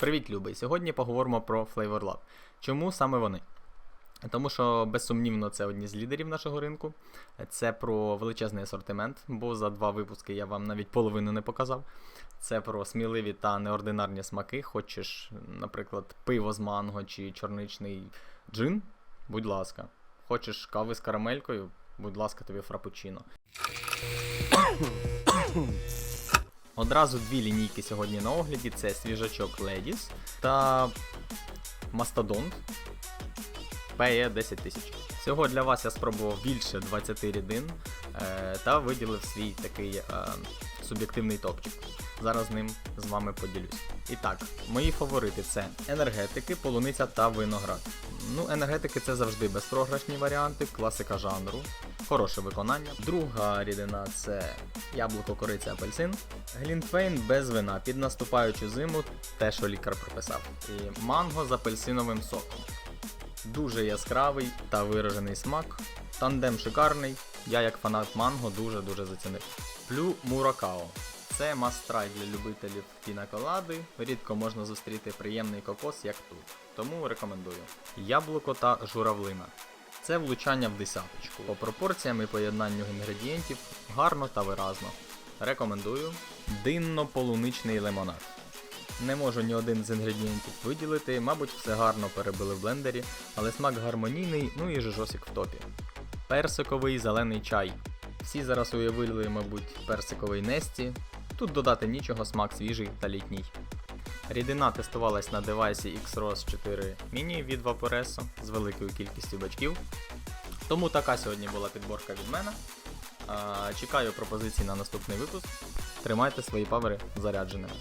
Привіт, любий! Сьогодні поговоримо про Flavor Lab. Чому саме вони? Тому що безсумнівно це одні з лідерів нашого ринку. Це про величезний асортимент, бо за два випуски я вам навіть половину не показав. Це про сміливі та неординарні смаки. Хочеш, наприклад, пиво з манго чи чорничний джин? Будь ласка. Хочеш кави з карамелькою? Будь ласка, тобі фрапучино. Одразу дві лінійки сьогодні на огляді: це свіжачок Ladies та Мастодонт PE 10 тисяч. Всього для вас я спробував більше 20 рідин е, та виділив свій такий е, суб'єктивний топчик. Зараз з ним з вами поділюсь. І так, мої фаворити це енергетики, полуниця та виноград. Ну, енергетики це завжди безпрограшні варіанти, класика жанру, хороше виконання. Друга рідина це яблуко, кориця, апельсин. Глінтвейн без вина під наступаючу зиму, те, що лікар прописав. І манго з апельсиновим соком. Дуже яскравий та виражений смак. Тандем шикарний. Я як фанат манго дуже-дуже зацінив. Плю Муракао. Це мастрай для любителів пінаколади. Рідко можна зустріти приємний кокос, як тут. Тому рекомендую. Яблуко та журавлина. Це влучання в десяточку. По пропорціям і поєднанню інгредієнтів гарно та виразно. Рекомендую. Динно-полуничний лимонад. Не можу ні один з інгредієнтів виділити, мабуть, все гарно перебили в блендері, але смак гармонійний, ну і жожосик в топі. Персиковий зелений чай. Всі зараз уявили, мабуть, персиковий Несті. Тут додати нічого, смак свіжий та літній. Рідина тестувалась на девайсі XROS 4 Mini від Vaporesso з великою кількістю бачків. Тому така сьогодні була підборка від мене. Чекаю пропозицій на наступний випуск. Тримайте свої павери зарядженими.